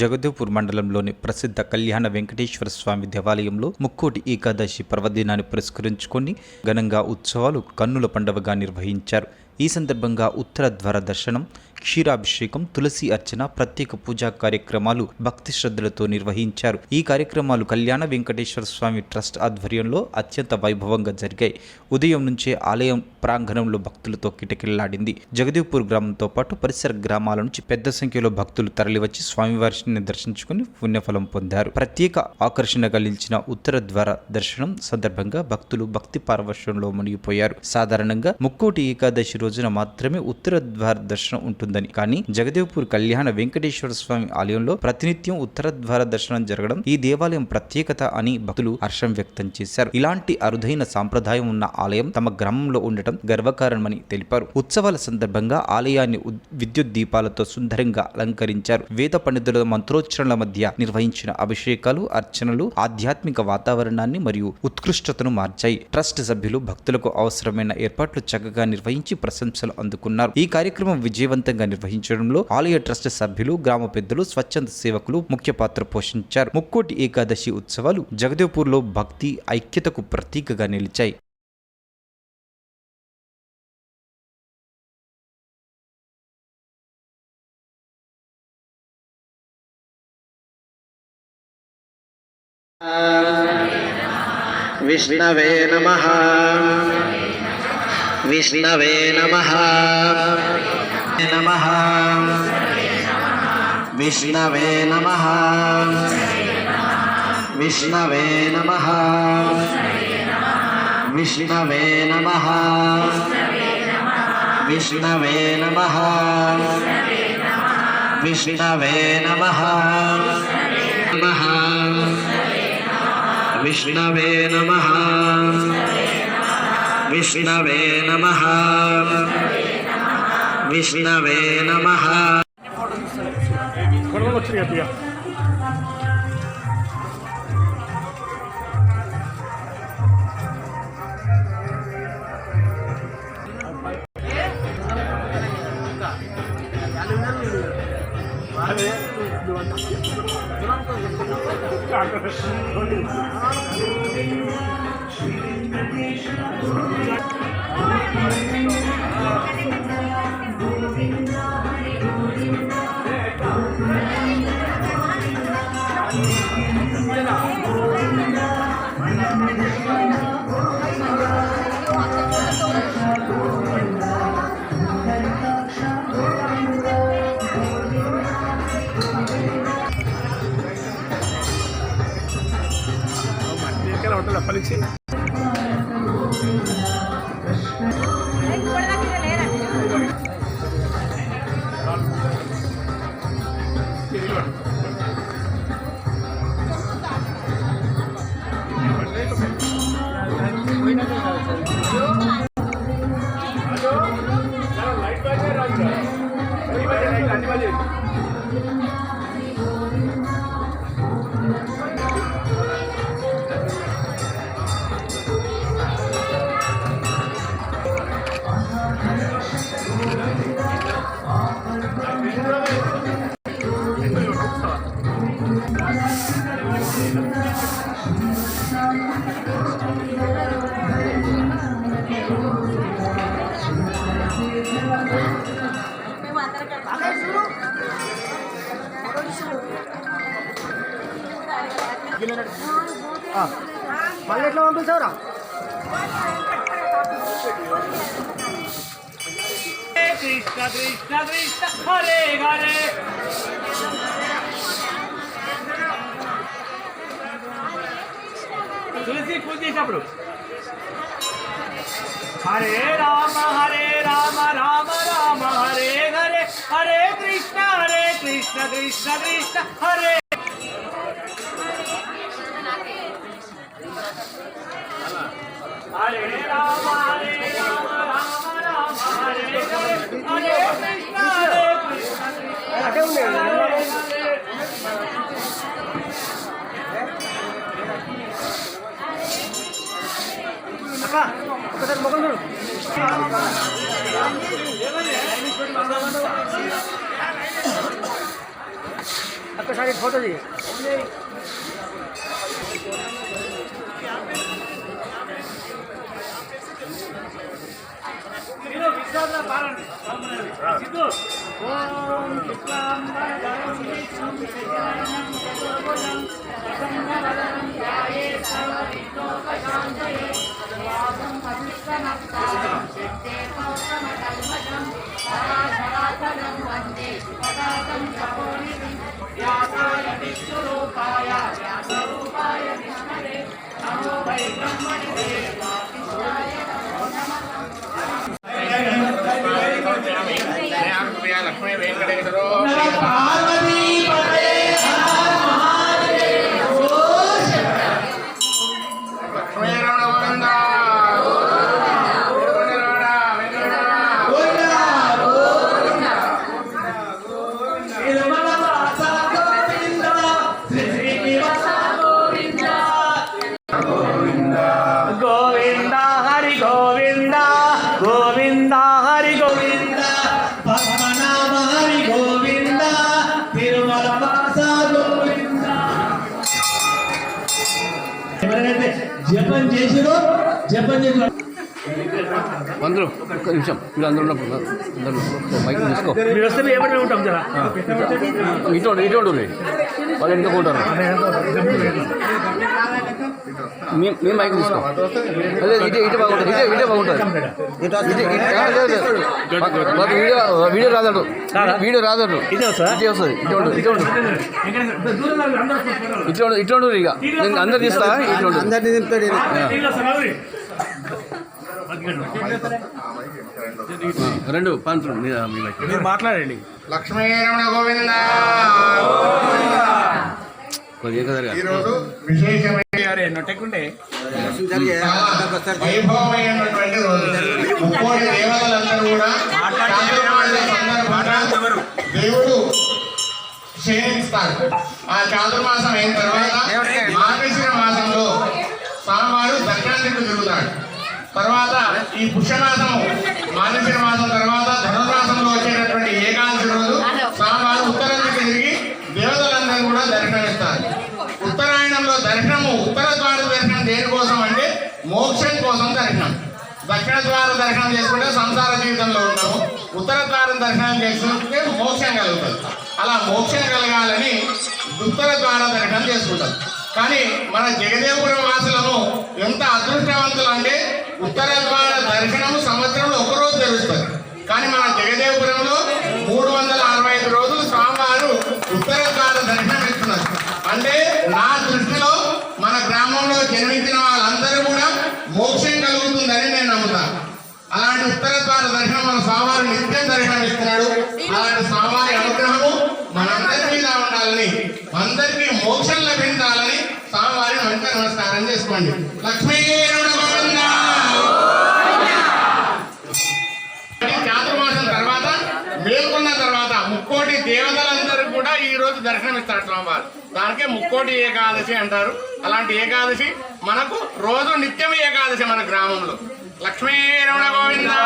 జగదేవ్పూర్ మండలంలోని ప్రసిద్ధ కళ్యాణ వెంకటేశ్వర స్వామి దేవాలయంలో ముక్కోటి ఏకాదశి పర్వదినాన్ని పురస్కరించుకొని ఘనంగా ఉత్సవాలు కన్నుల పండవగా నిర్వహించారు. ఈ సందర్భంగా ఉత్తర ద్వార దర్శనం క్షీరాభిషేకం తులసి అర్చన ప్రత్యేక పూజా కార్యక్రమాలు భక్తి శ్రద్ధలతో నిర్వహించారు. ఈ కార్యక్రమాలు కళ్యాణ వెంకటేశ్వర స్వామి ట్రస్ట్ ఆధ్వర్యంలో అత్యంత వైభవంగా జరిగాయి. ఉదయం నుంచే ఆలయం ప్రాంగణంలో భక్తులతో కిటకిల్లాడింది జగదేవ్పూర్ గ్రామంతో పాటు పరిసర గ్రామాల నుంచి పెద్ద సంఖ్యలో భక్తులు తరలివచ్చి స్వామివారిని దర్శించుకుని పుణ్యఫలం పొందారు. ప్రత్యేక ఆకర్షణ కలిగించిన ఉత్తర ద్వార దర్శనం సందర్భంగా భక్తులు భక్తి పారవశ్యంలో మునిగిపోయారు. సాధారణంగా ముక్కోటి ఏకాదశి రోజున మాత్రమే ఉత్తర ద్వార దర్శనం ఉంటుంది ఉంటుందని కానీ జగదేవ్పూర్ కళ్యాణ వెంకటేశ్వర స్వామి ఆలయంలో ప్రతినిత్యం ఉత్తర ద్వార దర్శనం జరగడం ఈ దేవాలయం ప్రత్యేకత అని భక్తులు హర్షం వ్యక్తం చేశారు. ఇలాంటి అరుదైన సాంప్రదాయం ఉన్న ఆలయం తమ గ్రామంలో ఉండటం గర్వకారణమని తెలిపారు. ఉత్సవాల సందర్భంగా ఆలయాన్ని విద్యుత్ దీపాలతో సుందరంగా అలంకరించారు. వేద పండితుల మంత్రోచ్చరణల మధ్య నిర్వహించిన అభిషేకాలు అర్చనలు ఆధ్యాత్మిక వాతావరణాన్ని మరియు ఉత్కృష్టతను మార్చాయి. ట్రస్ట్ సభ్యులు భక్తులకు అవసరమైన ఏర్పాట్లు చక్కగా నిర్వహించి ప్రశంసలు అందుకున్నారు. ఈ కార్యక్రమం విజయవంతంగా ఘనంగా నిర్వహించడంలో ఆలయ ట్రస్ట్ సభ్యులు గ్రామ పెద్దలు స్వచ్ఛంద సేవకులు ముఖ్య పాత్ర పోషించారు. ముక్కోటి ఏకాదశి ఉత్సవాలు జగదేవ్పూర్లో భక్తి ఐక్యతకు ప్రతీకగా నిలిచాయి. విష్ణవే నమ. విష్ణవే నమ. नमः विष्णवे नमः विष्णवे नमः विष्णवे नमः विष्णवे नमः विष्णवे नमः नमः विष्णवे नमः विष्णवे नमः విష్ణవే నమ Thank you. la Félix. మళ్ళీ ఎట్లా పంపిస్తావురా? కృష్ణ కృష్ణ కృష్ణ హరే హరే తులసి పూజ చేసినప్పుడు హరే రా కృష్ణ కృష్ణ కృష్ణ హరే హరే రామ హరే రామ రామ రామ హరే హరే హరే కృష్ణ హరే కృష్ణ ఒకసారి మొగలు একটা শাড়ির ফটো দিয়ে। वन्दे पदाकं कपोल నమో వై అందరూ ఒక్క నిమిషం. మీరు అందరూ ఉన్నప్పుడు అందరూ మైక్ తీసుకో. మీరు వస్తే మేము ఏమంటే ఉంటాం జరా? ఇటు ఇటు వాళ్ళు వెనుక ఉంటారు మీ- మీ మైక్ తీసుకో. అదే ఇటే ఇటే బాగుంటుంది ఇటే ఇటే బాగుంటుంది. ఇటే ఇటే వీడియో వీడియో రాదడు వీడియో రాదడు ఇటే వస్తుందా? ఇటే ఇటే ఉండు. ఇటే ఉండు ఇక నేను అందరు తీస్తా ఉండు. ఆ, రెండు పంతులు మీ మీ మైక్ మీరు మాట్లాడండి. లక్ష్మీరమణ గోవింద. ఈరోజు వైభవమైనటువంటి ముక్కోటి దేవతలందరూ కూడా చాతుర్మాస సందర్భంగా దేవుడు క్షీణిస్తారు. ఆ చాతుర్మాసం అయిన తర్వాత మార్గశిర మాసంలో స్వామివారు దక్షిణానికి తిరుగుతాడు తర్వాత ఈ పుష్యమాసము మార్గశిర మాసం తర్వాత ధనుర్మాసంలో వచ్చేటటువంటి ఏకాదశి రోజు స్వామివారు ఉత్తరానికి తిరిగి దేవతలందరూ కూడా దర్శనమిస్తారు ఉత్తరాయణంలో దర్శనము ఉత్తర ద్వార దర్శనం దేనికోసం అంటే మోక్షం కోసం దర్శనం. దక్షిణ ద్వార దర్శనం చేసుకుంటే సంసార జీవితంలో ఉంటాము ఉత్తర ద్వారం దర్శనం చేసుకుంటే మోక్షం కలుగుతుంది. అలా మోక్షం కలగాలని ఉత్తర ద్వార దర్శనం చేసుకుంటాం. కానీ మన జగదేవపురం వాసులము ఎంత అదృష్టవంతులు అంటే ఉత్తర ద్వార దర్శనము సంవత్సరంలో ఒకరోజు జరుగుతుంది. కానీ మన జగదేవపురంలో మూడు వందల అరవై ఐదు రోజులు స్వామివారు ఉత్తర ద్వార దర్శనం ఇస్తున్నారు అంటే నా దృష్టిలో మన గ్రామంలో జన్మించిన వాళ్ళందరూ కూడా మోక్షం కలుగుతుందని నేను నమ్ముతాను అలాంటి ఉత్తర ద్వార దర్శనం మన స్వామివారు నిత్యం దర్శనం ఇస్తున్నాడు అలాంటి స్వామివారి అనుగ్రహము మనందరి మీద ఉండాలని అందరికీ మోక్షం లభించాలని స్వామివారిని మంచి నమస్కారం చేసుకోండి. లక్ష్మీ దర్శనం ఈ స్వామివారు. దానికే ముక్కోటి ఏకాదశి అంటారు. అలాంటి ఏకాదశి మనకు రోజు నిత్యం ఏకాదశి మన గ్రామంలో. లక్ష్మీ రమణ గోవిందా.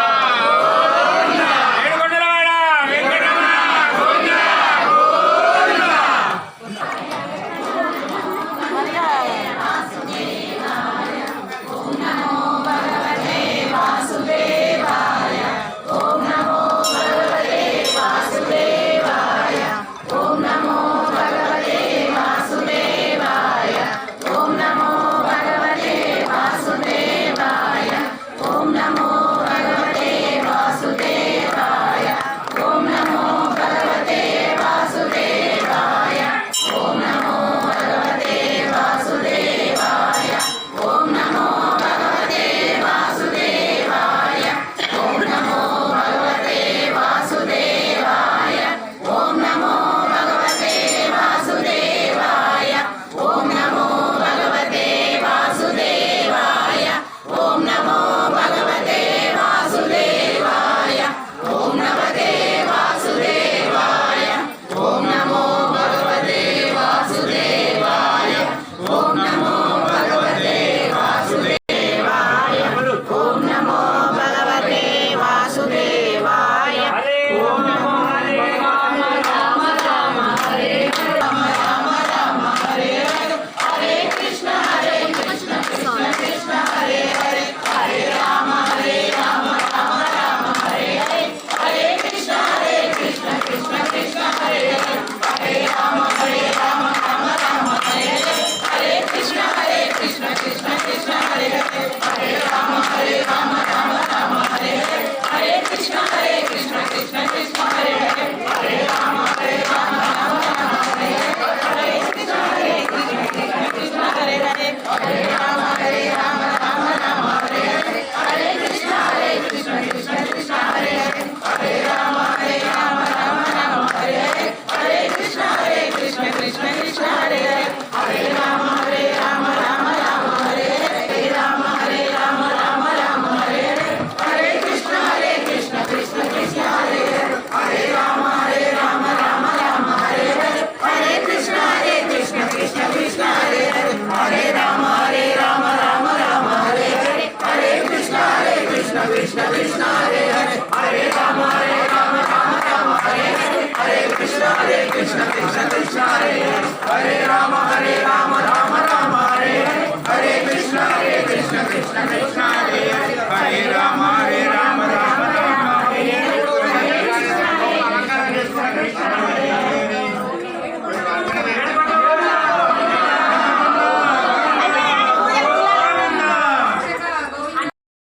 お願いします。